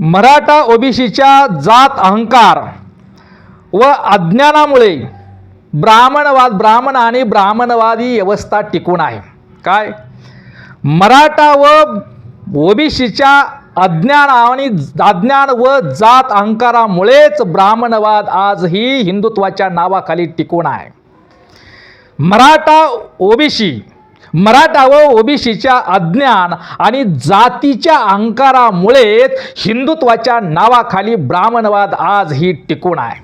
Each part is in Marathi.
मराठा ओबीसीच्या जात अहंकार व अज्ञानामुळे ब्राह्मणवाद ब्राह्मण आणि ब्राह्मणवादी व्यवस्था टिकून आहे. काय? मराठा व ओबीसीच्या अज्ञान आणि अज्ञान व जात अहंकारामुळेच ब्राह्मणवाद आजही हिंदुत्वाच्या नावाखाली टिकून आहे. मराठा ओबीसी मराठा व ओबीसीच्या अज्ञान आणि जातीच्या अहंकारामुळेच हिंदुत्वाच्या नावाखाली ब्राह्मणवाद आजही टिकून आहे.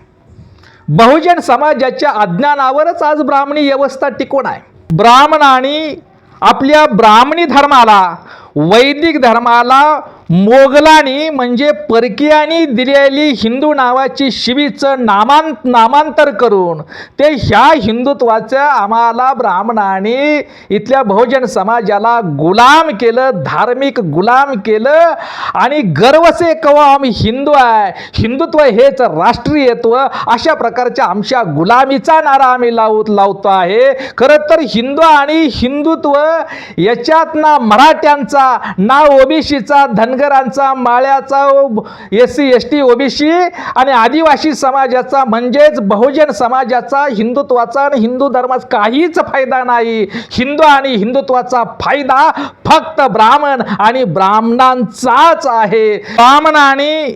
बहुजन समाजाच्या अज्ञानावरच आज ब्राह्मणी व्यवस्था टिकून आहे. ब्राह्मणाने आपल्या ब्राह्मणी धर्माला वैदिक धर्माला मोगलांनी म्हणजे परकीयांनी दिलेली हिंदू नावाची शिवीचं नामां नामांतर करून ते ह्या हिंदुत्वाचं आम्हाला ब्राह्मणाने इथल्या बहुजन समाजाला गुलाम केलं धार्मिक गुलाम केलं आणि गर्वसे कवा आम्ही हिंदू आहे हिंदुत्व हेच राष्ट्रीयत्व अशा प्रकारच्या आमच्या गुलामीचा नारा आम्ही लावू लावतो आहे. खरं तर हिंदू आणि हिंदुत्व याच्यात ना मराठ्यांचा ना ओबीसीचा धन धनगरांचा माळ्याचा S C S T OBC आणि आदिवासी समाजाचा म्हणजेच बहुजन समाजाचा हिंदुत्वाचा आणि हिंदू धर्माचा काहीच फायदा नाही. हिंदू आणि हिंदुत्वाचा फायदा फक्त ब्राह्मण आणि ब्राह्मणांचाच आहे. ब्राह्मण आणि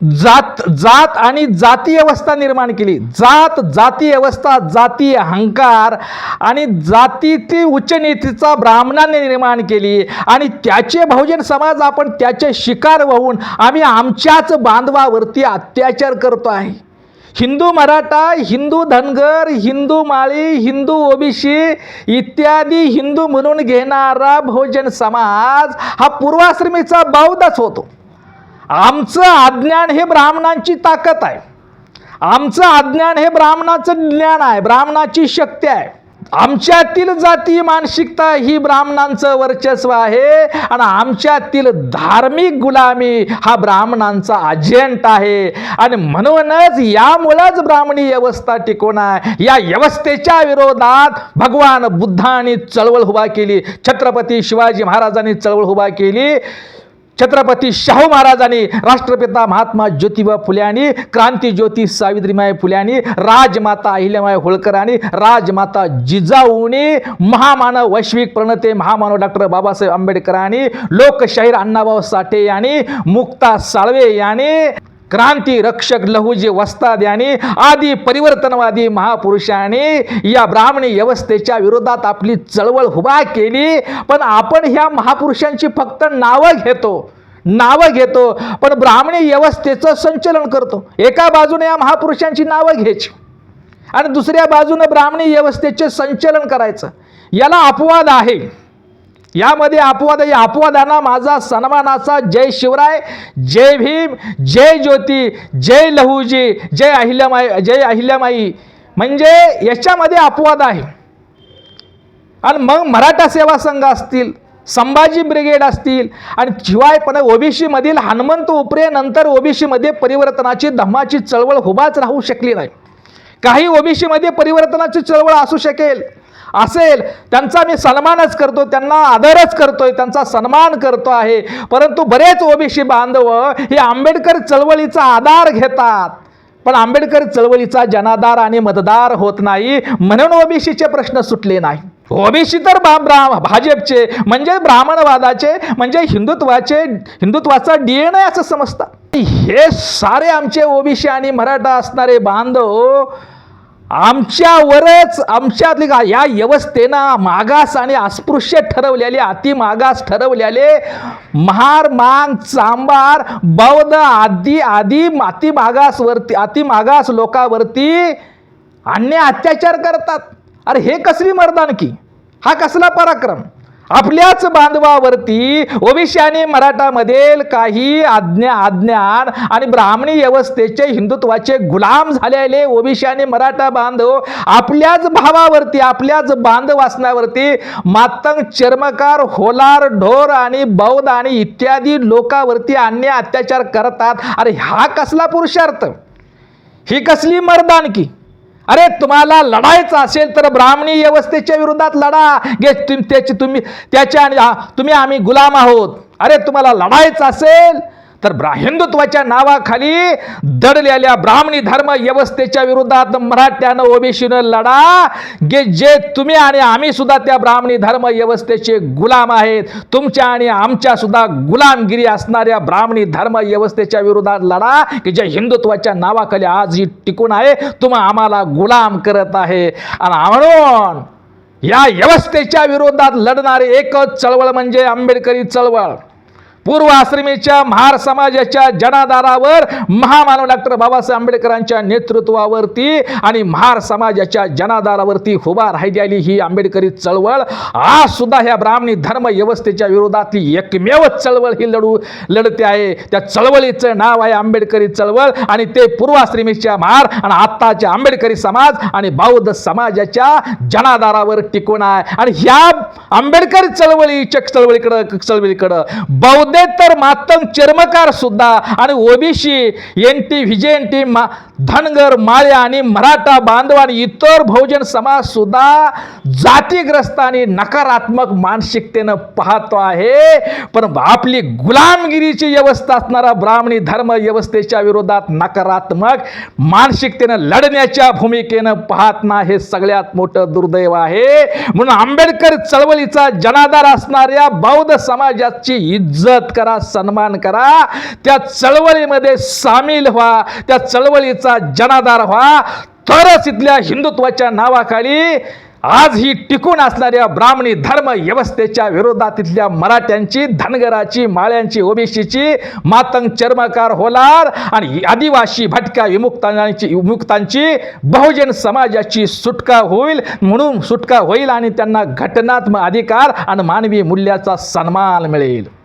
जात जात आणि जाती अवस्था निर्माण केली. जात जाती अवस्था जाती अहंकार आणि जातीची उच्चनीतीचा ब्राह्मणांनी निर्माण केली. आणि त्याचे बहुजन समाज आपण त्याचे शिकार होऊन आम्ही आमच्याच बांधवावरती अत्याचार करतो आहे. हिंदू मराठा हिंदू धनगर हिंदू माळी हिंदू ओबीसी इत्यादी हिंदू म्हणून घेणारा बहुजन समाज हा पूर्वाश्रमीचा बौद्धच होतो. आमचं अज्ञान हे ब्राह्मणांची ताकद आहे. आमचं अज्ञान हे ब्राह्मणाचं ज्ञान आहे ब्राह्मणाची शक्ती आहे. आमच्यातील जाती मानसिकता ही ब्राह्मणांचं वर्चस्व आहे आणि आमच्यातील धार्मिक गुलामी हा ब्राह्मणांचा अजेंट आहे. आणि म्हणूनच यामुळंच ब्राह्मणी व्यवस्था टिकून आहे. या व्यवस्थेच्या विरोधात भगवान बुद्धांनी चळवळ उभा केली छत्रपती शिवाजी महाराजांनी चळवळ उभा केली. छत्रपती शाहू महाराजांनी राष्ट्रपिता महात्मा ज्योतिबा फुल्यानी क्रांती ज्योती सावित्रीमाई फुल्यानी राजमाता अहिल्यामाई होळकर आणि राजमाता जिजाऊनी महामानव वैश्विक प्रणते महामानव डॉक्टर बाबासाहेब आंबेडकरांनी लोकशाहीर अण्णाभाऊ साठे यांनी मुक्ता साळवे यांनी क्रांती रक्षक लहुजी वस्ताद यांनी आदी परिवर्तनवादी महापुरुषांनी या ब्राह्मणी व्यवस्थेच्या विरोधात आपली चळवळ उभा केली. पण आपण ह्या महापुरुषांची फक्त नावं घेतो नावं घेतो पण ब्राह्मणी व्यवस्थेचं संचलन करतो. एका बाजूने या महापुरुषांची नावं घ्यायची आणि दुसऱ्या बाजूनं ब्राह्मणी व्यवस्थेचे संचलन करायचं. याला अपवाद आहे. यामध्ये अपवाद या अपवादांना माझा सन्मानाचा जय शिवराय जय भीम जय ज्योती जय लहूजी जय अहिल्यामाई जय अहिल्यामाई. म्हणजे याच्यामध्ये अपवाद आहे. आणि मग मराठा सेवा संघ असतील संभाजी ब्रिगेड असतील आणि शिवाय पण ओबीसीमधील हनुमंत उपरे नंतर ओबीसीमध्ये परिवर्तनाची धम्माची चळवळ उभाच राहू शकली नाही. काही ओबीसीमध्ये परिवर्तनाची चळवळ असू शकेल. असेल. त्यांचा मी सन्मानच करतो त्यांना आदरच करतोय त्यांचा सन्मान करतो आहे. परंतु बरेच ओबीसी बांधव हे आंबेडकर चळवळीचा आधार घेतात. पण आंबेडकर चळवळीचा जनाधार आणि मतदार होत नाही म्हणून ओबीसीचे प्रश्न सुटले नाही. ओबीसी तर बा ब्रा भाजपचे म्हणजे ब्राह्मणवादाचे म्हणजे हिंदुत्वाचे हिंदुत्वाचा डीएनए असं समजतात. हे सारे आमचे ओबीसी आणि मराठा असणारे बांधव आमच्यावरच आमच्यातली का या व्यवस्थेनं मागास आणि अस्पृश्य ठरवलेले अति मागास ठरवलेले महार मांग चांबार बौद्ध आदी आदी अति मागासवरती अति मागास अन्य अत्याचार करतात. अरे हे कसली मर्दानकी? हा कसला पराक्रम? आपल्याच बांधवावरती ओबीसी आणि मराठामधील काही आज्ञा अज्ञान आणि ब्राह्मणी व्यवस्थेचे हिंदुत्वाचे गुलाम झालेले ओबीसी आणि मराठा बांधव आपल्याच भावावरती आपल्याच बांधव असण्यावरती मातंग चर्मकार होलार ढोर आणि बौद्ध आणि इत्यादी लोकांवरती अन्य अत्याचार करतात. अरे हा कसला पुरुषार्थ? ही कसली मर्दानकी? अरे तुम्हाला लढायचं असेल तर ब्राह्मणी व्यवस्थेच्या विरोधात लढा. गे त्याची तुम्ही त्याच्या आणि तुम्ही आम्ही गुलाम आहोत. अरे तुम्हाला लढायचं असेल तर ब्रा हिंदुत्वाच्या नावाखाली दडलेल्या ब्राह्मणी धर्म व्यवस्थेच्या विरोधात मराठ्यानं ओबीसीनं लढा गे जे तुम्ही आणि आम्ही सुद्धा त्या ब्राह्मणी धर्म व्यवस्थेचे गुलाम आहेत. तुमच्या आणि आमच्या सुद्धा गुलामगिरी असणाऱ्या ब्राह्मणी धर्म व्यवस्थेच्या विरोधात लढा की जे हिंदुत्वाच्या नावाखाली आज ही टिकून आहे. तुम्ही आम्हाला गुलाम करत आहे. आणि म्हणून या व्यवस्थेच्या विरोधात लढणारे एकच चळवळ म्हणजे आंबेडकरी चळवळ. पूर्व आश्रमीच्या महार समाजाच्या जनाधारावर महामानव डॉक्टर बाबासाहेब आंबेडकरांच्या नेतृत्वावरती आणि महार समाजाच्या जनाधारावरती उभा राहिलेली ही आंबेडकरी चळवळ आज सुद्धा ह्या ब्राह्मणी धर्म व्यवस्थेच्या विरोधातली एकमेव चळवळ ही लढू लढते आहे. त्या चळवळीचं नाव आहे आंबेडकरी चळवळ आणि ते पूर्व आश्रमीच्या महार आणि आत्ताच्या आंबेडकरी समाज आणि बौद्ध समाजाच्या जनाधारावर टिकून आहे. आणि ह्या आंबेडकरी चळवळीच्या चळवळीकडं चळवळीकडं बौद्ध बौद्धेतर मातंग चर्मकार सुद्धा. आणि OBC N T V N T मा धनगर माळ्या आणि मराठा बांधव आणि इतर बहुजन समाज सुद्धा जातीग्रस्त आणि नकारात्मक मानसिकतेनं पाहतो आहे. पण आपली गुलामगिरीची व्यवस्था असणारा ब्राह्मणी धर्म व्यवस्थेच्या विरोधात नकारात्मक मानसिकतेनं लढण्याच्या भूमिकेनं पाहत ना हे सगळ्यात मोठं दुर्दैव आहे. म्हणून आंबेडकर चळवळीचा जनाधार असणाऱ्या बौद्ध समाजाची इज्जत करा सन्मान करा. त्या चळवळीमध्ये सामील व्हा. त्या चळवळीचा जनाधार व्हा. तरच इथल्या हिंदुत्वाच्या नावाखाली आज ही टिकून असणाऱ्या ब्राह्मणी धर्म व्यवस्थेच्या विरोधात इथल्या मराठ्यांची धनगराची माळ्यांची ओबीसीची मातंग चर्मकार होणार आणि आदिवासी भटक्या विमुक्तांची विमुक्तांची बहुजन समाजाची सुटका होईल. म्हणून सुटका होईल आणि त्यांना घटनात्मक अधिकार आणि मानवी मूल्याचा सन्मान मिळेल.